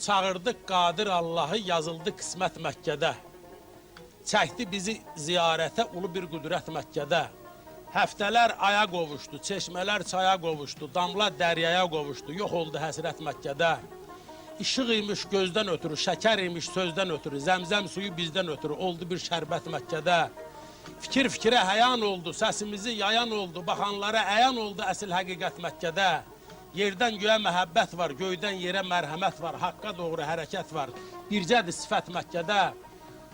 Çağırdık Qadir Allahı, yazıldı qismət Məkkədə. Çəkdi bizi ziyarətə ulu bir qüdrət Məkkədə. Həftələr aya qovuşdu, çeşmələr çaya qovuşdu, damla dəryaya qovuşdu, yox oldu həsrət Məkkədə. İşıq imiş gözdən ötürü, şəkər imiş sözdən ötürü, zəmzəm suyu bizdən ötürü oldu bir şərbət Məkkədə. Fikir fikrə həyan oldu, səsimizi yayan oldu, baxanlara əyan oldu əsl həqiqət Məkkədə. Yerdən göyə məhəbbət var, göydən yerə mərhəmət var, haqqa doğru hərəkət var. Bircədir sifət Məkkədə.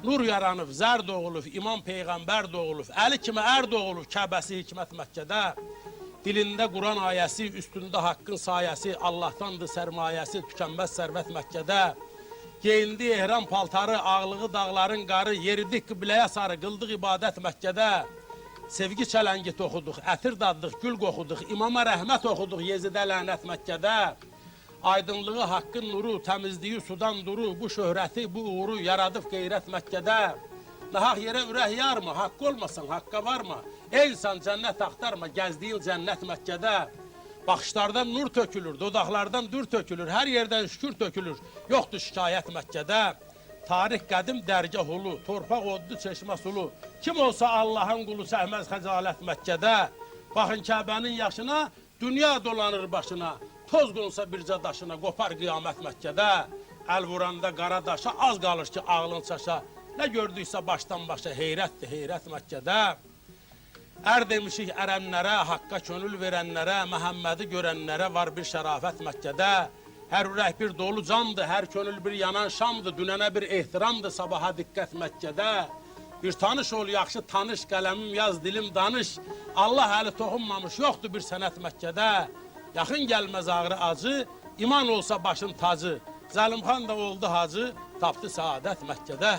Nur yaranıb, zər doğulub, imam peyğəmbər doğulub, Əli kimi ər doğulub, Kəbəsi hikmət Məkkədə. Dilində Quran ayəsi, üstündə haqqın sayəsi, Allahdandır sərmayəsi, tükənməz sərvət Məkkədə. Geyindi ehram paltarı, ağlığı dağların qarı, yeridik qibləyə sarı, qıldıq ibadət Məkkədə. Sevgi çələngi toxuduq, ətir daddıq, gül qoxuduq, imama rəhmət oxuduq, Yezidə lənət Məkkədə. Aydınlığı, haqqın nuru, təmizliyi sudan duru, bu şöhrəti, bu uğuru yaradıb qeyrət Məkkədə. Nahaq yerə ürək yarma, haqq olmasan, haqqa varma. Ey insan cənnət axtarma, gəzdiyin cənnət Məkkədə. Baxışlardan nur tökülür, dodaqlardan dur tökülür, hər yerdən şükür tökülür. Yoxdur şikayət Məkkədə. Tarix qədim dərgah ulu, torpaq oddu çeşmə sulu. Kim olsa Allahın qulu çəkməz xəcalət Məkkədə. Baxın Kəbənin yaşına, dünya dolanır başına. Toz qonsa bircə daşına, qopar qiyamət Məkkədə. Əl vuranda qara daşa az qalır ki, ağlın çaşa. Nə gördüksə başdan başa heyrətdir, heyrət Məkkədə. Ər demişik ərəmlərə, haqqa könül verənlərə, Məhəmmədi görənlərə var bir şərafət Məkkədə. Hər ürək bir dolu candır, hər könül bir yanan şamdır, dünənə bir ehtiramdır, sabaha diqqət Məkkədə. Bir tanış ol, yaxşı tanış, qələmim yaz, dilim danış. Allah əli toxunmamış, yoxdur bir sənət Məkkədə. Yaxın gəlməz ağrı acı, iman olsa başın tacı. Zəlimxan da oldu hacı, tapdı saadət Məkkədə.